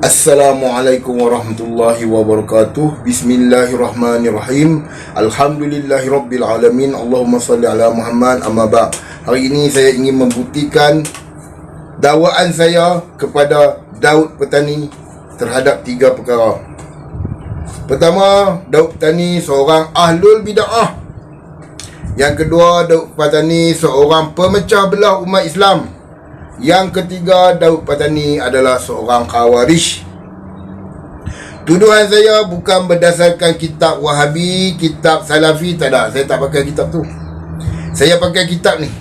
Assalamualaikum warahmatullahi wabarakatuh. Bismillahirrahmanirrahim. Alhamdulillahi Rabbil Alamin. Allahumma salli ala Muhammad amma ba' Hari ini saya ingin membuktikan Dakwaan saya kepada Daud Petani Terhadap tiga perkara. Pertama, Daud Petani seorang ahlul bida'ah Yang kedua, Daud Petani seorang pemecah belah umat Islam yang ketiga, Daud Patani adalah seorang khawarij. Tuduhan saya bukan berdasarkan kitab Wahabi, kitab Salafi, tak ada. Saya tak pakai kitab tu. Saya pakai kitab ni.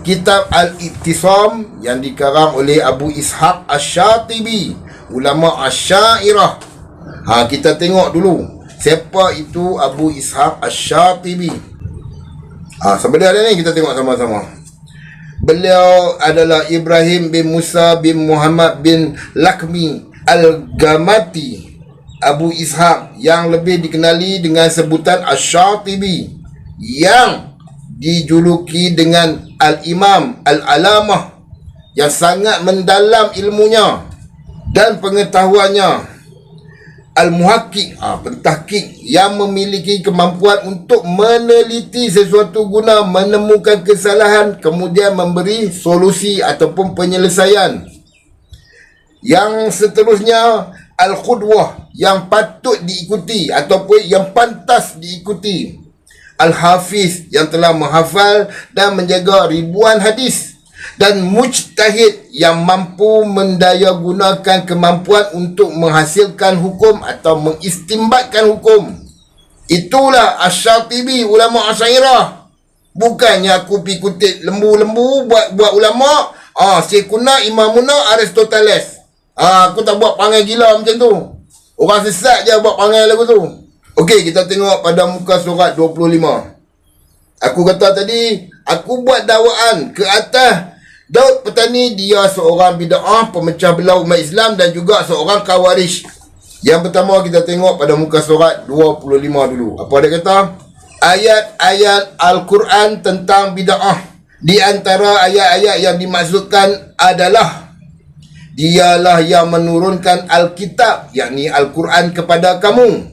Kitab Al-Iqtisam yang dikarang oleh Abu Ishaq Ash-Shatibi, ulama Ash-Syairah. Ha, kita tengok dulu. Siapa itu Abu Ishaq Ash-Shatibi? Ha, sebenarnya ni kita tengok sama-sama. Beliau adalah Ibrahim bin Musa bin Muhammad bin Lakmi Al-Gamati Abu Ishaq yang lebih dikenali dengan sebutan Ash-Shatibi yang dijuluki dengan Al-Imam Al-Alamah yang sangat mendalam ilmunya dan pengetahuannya Al-Muhakkik ha, Pentahkik Yang memiliki kemampuan untuk meneliti sesuatu guna Menemukan kesalahan Kemudian memberi solusi ataupun penyelesaian. Yang seterusnya Al-Khudwah Yang patut diikuti Ataupun yang pantas diikuti. Al-Hafiz Yang telah menghafal dan menjaga ribuan hadis dan mujtahid yang mampu mendaya gunakan kemampuan untuk menghasilkan hukum atau mengistimbatkan hukum. Itulah Asyatibi ulama Asyairah. Bukannya aku pergi kutip lembu-lembu buat buat ulama. Ah, Sekuna Imamuna Aristoteles. Ah, aku tak buat panggil gila macam tu. Orang sesat je buat panggil lagu tu. Okey, kita tengok pada muka surat 25. Aku kata tadi, aku buat dakwaan ke atas Daud Petani dia seorang bid'ah pemecah belah umat Islam dan juga seorang kawarij. Yang pertama kita tengok pada muka surat 25 dulu. Apa dia kata? Ayat-ayat Al-Quran tentang bid'ah. Di antara ayat-ayat yang dimaksudkan adalah Dialah yang menurunkan Al-Kitab yakni Al-Quran kepada kamu.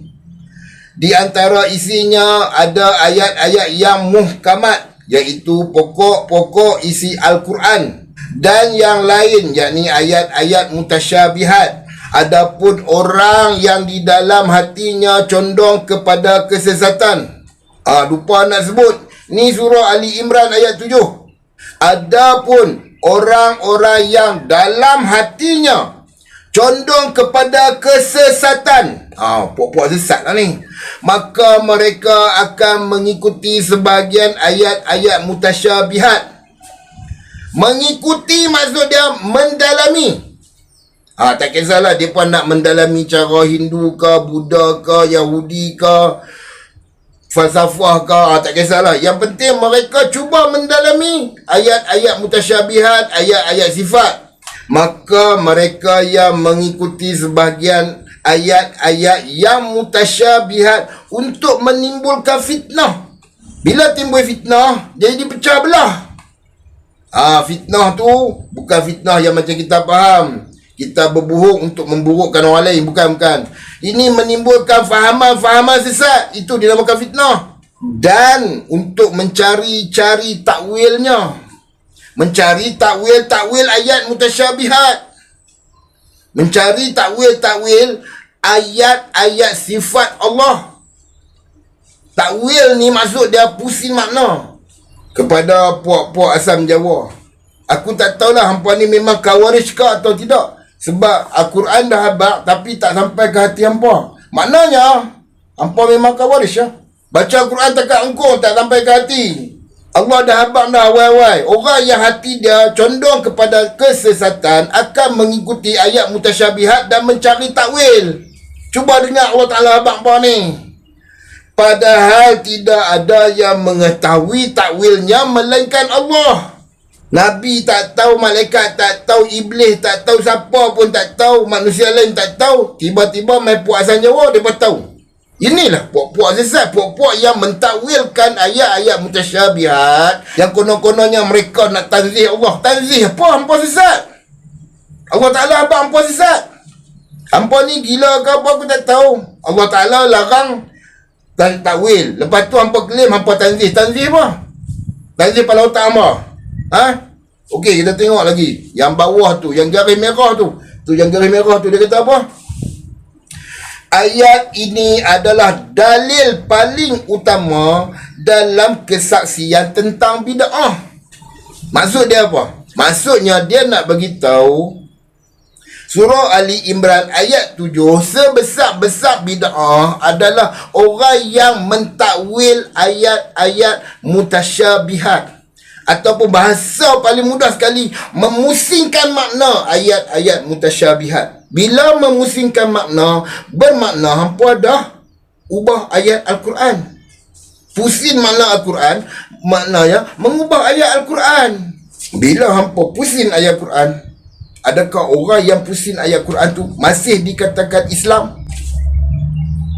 Di antara isinya ada ayat-ayat yang muhkamat iaitu pokok-pokok isi Al-Quran. Dan yang lain yakni ayat-ayat mutasyabihat. Adapun orang yang di dalam hatinya condong kepada kesesatan. Ah lupa nak sebut. Ni surah Ali Imran ayat 7 adapun orang-orang yang dalam hatinya condong kepada kesesatan Ah, ha, puak-puak sesat lah ni. Maka mereka akan mengikuti sebahagian ayat-ayat mutasyabihat. Mengikuti maksud dia mendalami. Ah, ha, tak kisahlah dia pun nak mendalami cara Hindu ke, Buddha ke, Yahudi ke, falsafah ke, ha, tak kisahlah. Yang penting mereka cuba mendalami ayat-ayat mutasyabihat, ayat-ayat sifat. Maka mereka yang mengikuti sebahagian ayat-ayat yang mutasyabihat untuk menimbulkan fitnah. Bila timbul fitnah, jadi pecah belah. Ah, fitnah tu bukan fitnah yang macam kita faham. Kita berbohong untuk memburukkan orang lain. Bukan, bukan. Ini menimbulkan fahaman-fahaman sesat. Itu dinamakan fitnah. Dan untuk mencari-cari takwilnya. Mencari takwil-takwil ayat mutasyabihat mencari takwil-takwil ayat-ayat sifat Allah. Takwil ni maksud dia pusing makna kepada puak-puak asam Jawa. Aku tak tahulah hampa ni memang kawarij ke atau tidak. Sebab Al-Quran dah habak tapi tak sampai ke hati hampa. Maknanya, hampa memang kawarij ya. Baca Al-Quran tak engkau tak sampai ke hati. Allah dah habang dah wai-wai. Orang yang hati dia condong kepada kesesatan akan mengikuti ayat mutasyabihat dan mencari takwil. Cuba dengar Allah Ta'ala habang apa ni. Padahal tidak ada yang mengetahui takwilnya melainkan Allah. Nabi tak tahu, malaikat tak tahu, iblis tak tahu, siapa pun tak tahu, manusia lain tak tahu. Tiba-tiba main puasan Jawa, pun tahu. Inilah puak-puak sesat, puak-puak yang mentakwilkan ayat-ayat mutasyabihat yang konon-kononnya mereka nak tanzih Allah. Tanzih apa hampa sesat? Allah Ta'ala apa hampa sesat? Hampa ni gila ke apa aku tak tahu. Allah Ta'ala larang tak takwil. Lepas tu hampa klaim hampa tanzih. Tanzih apa? Tanzih pada otak hampa. Ha? Okey, kita tengok lagi. Yang bawah tu, yang garis merah tu. Tu yang garis merah tu dia kata apa? Ayat ini adalah dalil paling utama dalam kesaksian tentang bid'ah. Maksud dia apa? Maksudnya dia nak bagi tahu Surah Ali Imran ayat 7 sebesar-besar bid'ah adalah orang yang mentakwil ayat-ayat mutasyabihat ataupun bahasa paling mudah sekali memusingkan makna ayat-ayat mutasyabihat. Bila memusingkan makna bermakna hampa dah ubah ayat al-Quran. Pusing makna al-Quran maknanya mengubah ayat al-Quran. Bila hampa pusing ayat al-Quran Adakah orang yang pusing ayat Quran tu masih dikatakan Islam?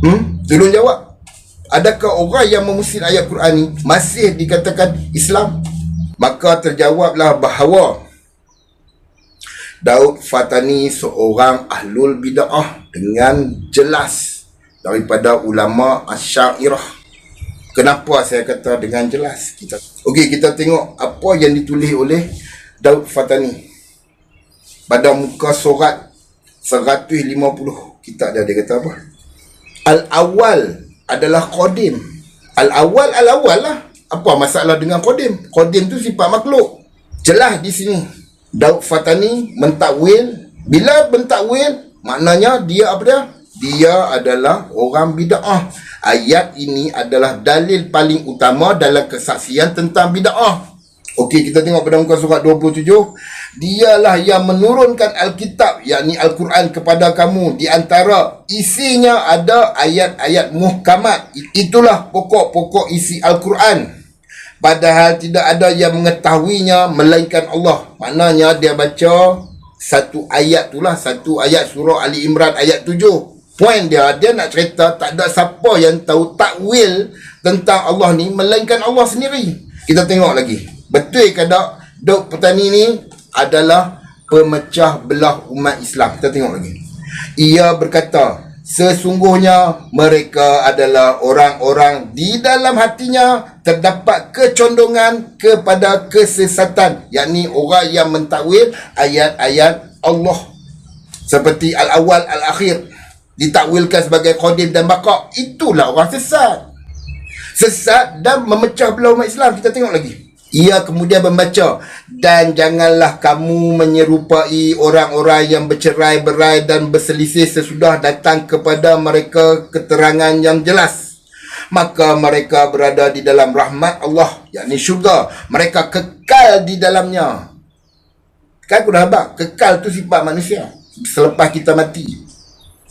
Hmm? Tolong jawab. Adakah orang yang memusin ayat Quran ni masih dikatakan Islam? Maka terjawablah bahawa Daud Fatani seorang ahlul bid'ah dengan jelas daripada ulama Asy'ariyah. Kenapa saya kata dengan jelas? Kita Okey, kita tengok apa yang ditulis oleh Daud Fatani. Pada muka surat 150 kita ada dia kata apa? Al awal adalah qadim. Al awal al awal lah. Apa masalah dengan qadim? Qadim tu sifat makhluk. Jelas di sini Daud Fatani mentakwil bila mentakwil maknanya dia apa dia dia adalah orang bid'ah ayat ini adalah dalil paling utama dalam kesaksian tentang bid'ah Okey, kita tengok pada muka surat 27. Dialah yang menurunkan Alkitab, yakni Al-Quran kepada kamu. Di antara isinya ada ayat-ayat muhkamat. Itulah pokok-pokok isi Al-Quran. Padahal tidak ada yang mengetahuinya melainkan Allah. Maknanya dia baca satu ayat itulah. Satu ayat surah Ali Imran ayat 7. Poin dia, dia nak cerita tak ada siapa yang tahu takwil tentang Allah ni melainkan Allah sendiri. Kita tengok lagi. Betul ke tak Dok petani ni adalah pemecah belah umat Islam. Kita tengok lagi. Ia berkata, sesungguhnya mereka adalah orang-orang di dalam hatinya terdapat kecondongan kepada kesesatan. yakni orang yang mentakwil ayat-ayat Allah. Seperti al-awwal al-akhir. Ditakwilkan sebagai qadim dan bakak. Itulah orang sesat. Sesat dan memecah belah umat Islam. Kita tengok lagi. Ia kemudian membaca dan janganlah kamu menyerupai orang-orang yang bercerai berai dan berselisih sesudah datang kepada mereka keterangan yang jelas. Maka mereka berada di dalam rahmat Allah, yakni syurga. Mereka kekal di dalamnya. Kan aku dah habak, kekal tu sifat manusia. Selepas kita mati.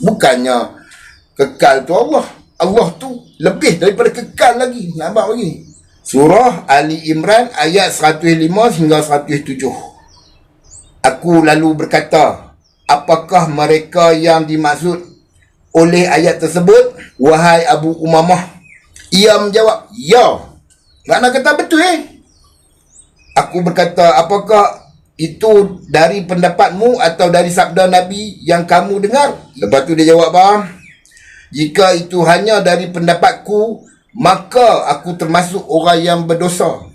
Bukannya kekal tu Allah. Allah tu lebih daripada kekal lagi. Nampak lagi. Surah Ali Imran ayat 105 hingga 107. Aku lalu berkata, apakah mereka yang dimaksud oleh ayat tersebut? Wahai Abu Umamah. Ia menjawab, ya. Makna kata betul eh? Aku berkata, apakah itu dari pendapatmu atau dari sabda Nabi yang kamu dengar? Lepas tu dia jawab apa? Jika itu hanya dari pendapatku, maka aku termasuk orang yang berdosa.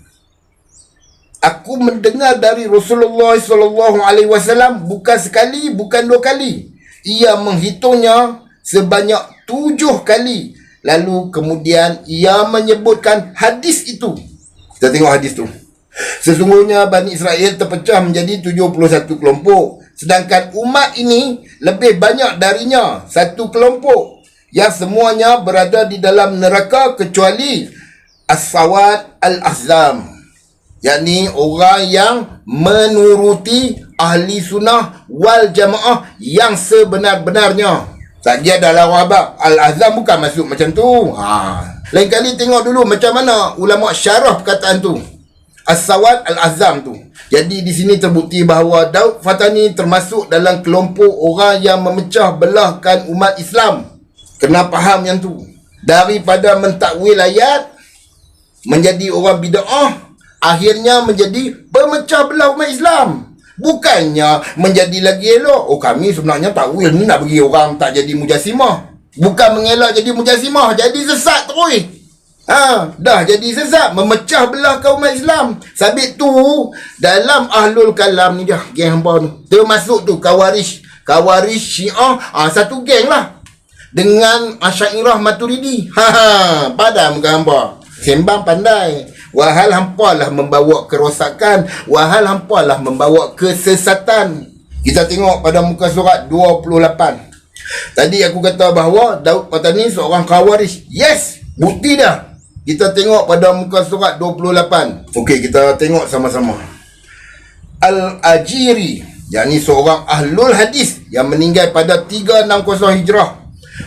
Aku mendengar dari Rasulullah sallallahu alaihi wasallam bukan sekali, bukan dua kali. Ia menghitungnya sebanyak tujuh kali. Lalu kemudian ia menyebutkan hadis itu. Kita tengok hadis tu. Sesungguhnya Bani Israel terpecah menjadi 71 kelompok. Sedangkan umat ini lebih banyak darinya. Satu kelompok yang semuanya berada di dalam neraka kecuali As-Sawad Al-Azam yakni orang yang menuruti ahli sunnah wal jamaah yang sebenar-benarnya. Tak dia dalam wabak Al-Azam bukan masuk macam tu. Ha. lain kali tengok dulu macam mana ulama syarah perkataan tu. As-Sawad Al-Azam tu. Jadi di sini terbukti bahawa Daud Fatani termasuk dalam kelompok orang yang memecah belahkan umat Islam Kena faham yang tu. Daripada mentakwil ayat menjadi orang bid'ah, akhirnya menjadi pemecah belah umat Islam. Bukannya menjadi lagi elok. Oh kami sebenarnya takwil ni nak bagi orang tak jadi mujassimah. Bukan mengelak jadi mujassimah, jadi sesat terus. Ha, dah jadi sesat memecah belah kaum Islam. Sabit tu dalam ahlul kalam ni dia geng hamba tu. Termasuk tu kawaris, kawaris Syiah, ah ha, satu geng lah. Dengan Asy'ariyah Maturidi. Ha ha, padam hamba. Sembang pandai. Wahal hampalah membawa kerosakan. Wahal hampalah membawa kesesatan. Kita tengok pada muka surat 28 Tadi aku kata bahawa Daud Patani seorang kawaris Yes, bukti dah. Kita tengok pada muka surat 28 Okey, kita tengok sama-sama. Al-Ajiri Yang ni seorang ahlul hadis Yang meninggal pada 360 hijrah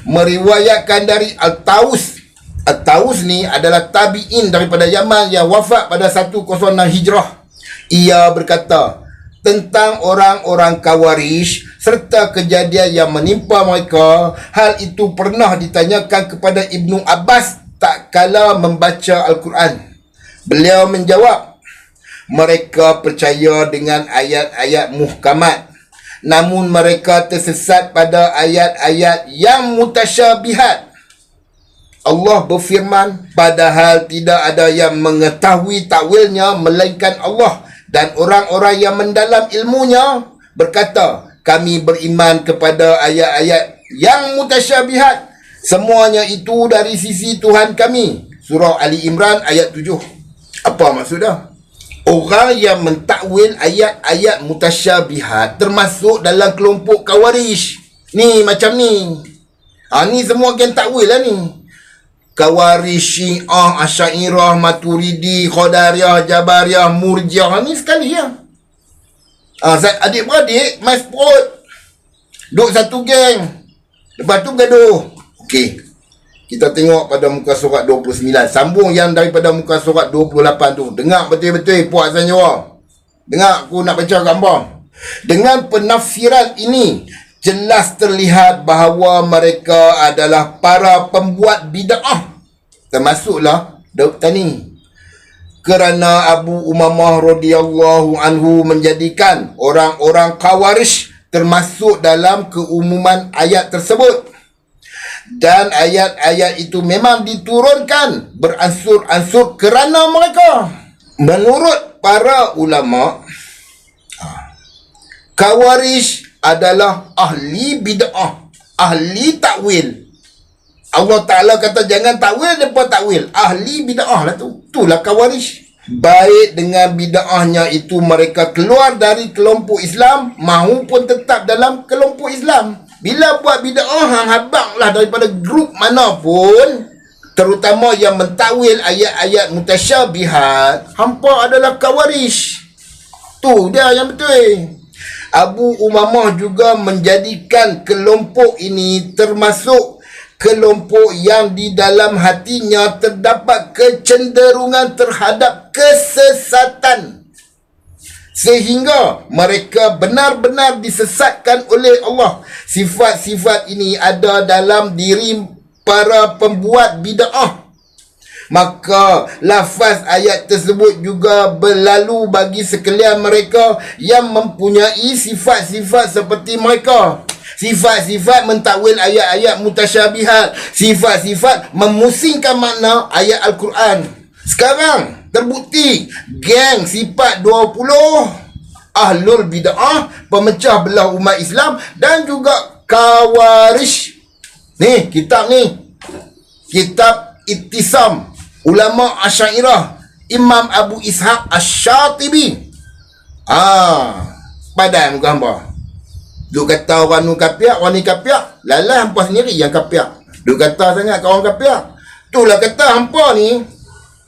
Meriwayatkan dari Al-Taus At-Taus ni adalah tabi'in daripada Yaman yang wafat pada 106 Hijrah. Ia berkata tentang orang-orang Kawarish serta kejadian yang menimpa mereka. Hal itu pernah ditanyakan kepada Ibnu Abbas tak kala membaca Al-Quran. Beliau menjawab, mereka percaya dengan ayat-ayat muhkamat. Namun mereka tersesat pada ayat-ayat yang mutasyabihat. Allah berfirman padahal tidak ada yang mengetahui takwilnya melainkan Allah dan orang-orang yang mendalam ilmunya berkata kami beriman kepada ayat-ayat yang mutasyabihat. Semuanya itu dari sisi Tuhan kami. Surah Ali Imran ayat 7 apa maksudnya orang yang mentakwil ayat-ayat mutasyabihat termasuk dalam kelompok kawarish ni macam ni ha, ni semua geng takwil lah ni Kawari Syiah, Asyairah, Maturidi, Khodariyah, Jabariyah, Murjiah ni sekali ya. Ah, adik-beradik main sport. Duk satu geng. Lepas tu gaduh. Okey. Kita tengok pada muka surat 29. Sambung yang daripada muka surat 28 tu. Dengar betul-betul puak Zanjawa. Dengar aku nak baca gambar. Dengan penafsiran ini, jelas terlihat bahawa mereka adalah para pembuat bid'ah termasuklah Daud Tani kerana Abu Umamah radhiyallahu anhu menjadikan orang-orang Khawarij termasuk dalam keumuman ayat tersebut dan ayat-ayat itu memang diturunkan beransur-ansur kerana mereka menurut para ulama Khawarij adalah ahli bid'ah, ahli takwil. Allah Ta'ala kata jangan takwil, mereka takwil. Ahli bid'ah lah tu. Itulah kawaris. Baik dengan bid'ahnya itu mereka keluar dari kelompok Islam maupun tetap dalam kelompok Islam. Bila buat bid'ah, hang habang lah daripada grup mana pun, terutama yang mentakwil ayat-ayat mutasyabihat, hampa adalah kawaris. Tu dia yang betul. Abu Umamah juga menjadikan kelompok ini termasuk kelompok yang di dalam hatinya terdapat kecenderungan terhadap kesesatan sehingga mereka benar-benar disesatkan oleh Allah. Sifat-sifat ini ada dalam diri para pembuat bid'ah. Maka lafaz ayat tersebut juga berlalu bagi sekalian mereka yang mempunyai sifat-sifat seperti mereka. Sifat-sifat mentakwil ayat-ayat mutasyabihat. Sifat-sifat memusingkan makna ayat Al-Quran. Sekarang terbukti geng sifat 20 ahlul bid'ah pemecah belah umat Islam dan juga kawarish ni kitab ni kitab Ittisam ulama Asy'ariyah Imam Abu Ishaq Asy-Syatibi. Ah, padan muka hamba. Duk kata orang nu kapiak, orang ni kapiak, lalah hampa sendiri yang kapiak. Duk kata sangat kau orang kapiak. Itulah kata hampa ni,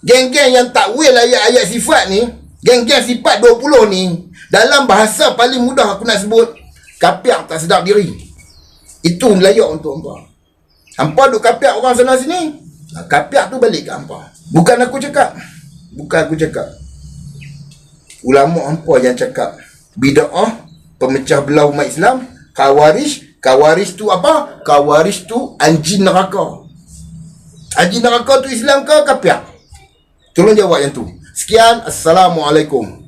geng-geng yang takwil ayat-ayat sifat ni, geng-geng sifat 20 ni, dalam bahasa paling mudah aku nak sebut, kapiak tak sedap diri. Itu layak untuk hampa. Hampa duk kapiak orang sana sini, Kapiak tu balik ke hampa. Bukan aku cakap. Bukan aku cakap. Ulama hampa yang cakap. Bida'ah, pemecah belah umat Islam, kawaris, kawaris tu apa? Kawaris tu anjing neraka. Anjing neraka tu Islam ke kapiak? Tolong jawab yang tu. Sekian, Assalamualaikum.